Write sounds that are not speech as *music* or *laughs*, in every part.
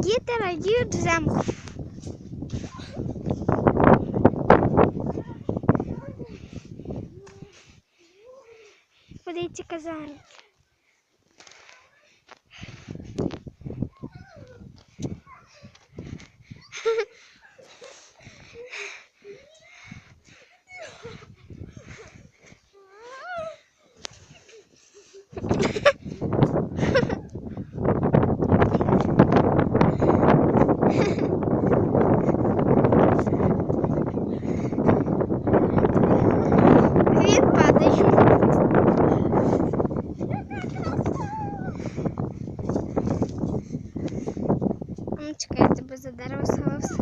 Діти радіють взимку. Подивіться казарм. Він падає. Чекай, я тебе за дерево сховався.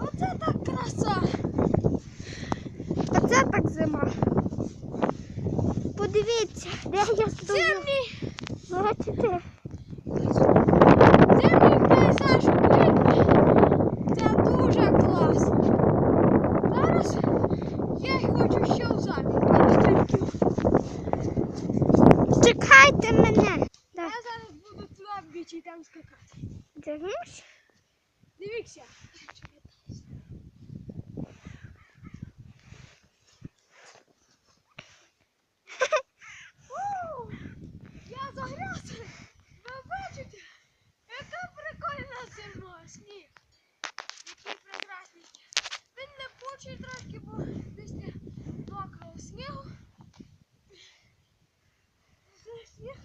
Оце так краса. Оце так зима. Подивіться, де я стою. Бачите? зимній пейзаж України. Це дуже класно. Зараз я хочу ще в замок. Чекайте мене. Да. Я зараз буду в бічі там скакати. Дивимось. Дивіться. Я загрявся. Ви бачите, яка прикольна зима, сніг. Який прекрасний. Він не пучий трошки, бо після мокрого снігу. Сніг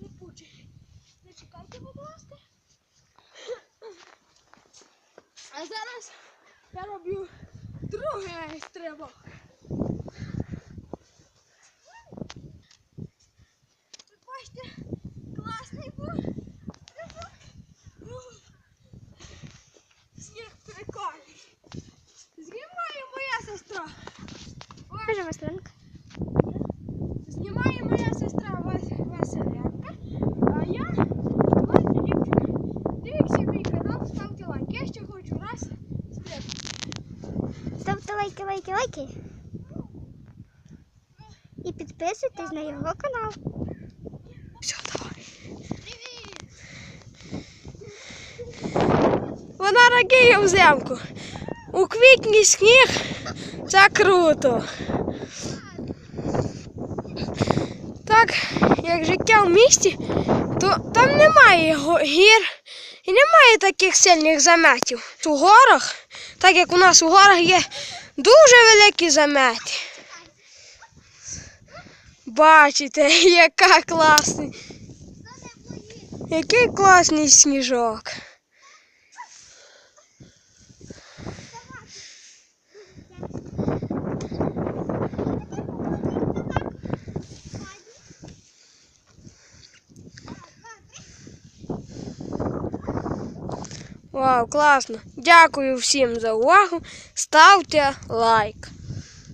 не пучий. Зачекайте, будь ласка. А зараз я роблю другий стрибок. Прикольний. Знімає моя сестра. Знімає моя сестра Вас- Василенка, а я Вася Дівчинка. Дивіться мій канал, ставте лайк. Я ще хочу раз стрибнути. Ставте лайки, лайки. І підписуйтесь на його канал. Все, давай. Вона радіє взимку. У квітні сніг це круто. Так, як життя в місті, то там немає гір і немає таких сильних заметів. У горах, так як у нас у горах є дуже великі замети. Бачите, *laughs* яка класний. Який класний сніжок. Вау, класно. Дякую всім за увагу. Ставте лайк.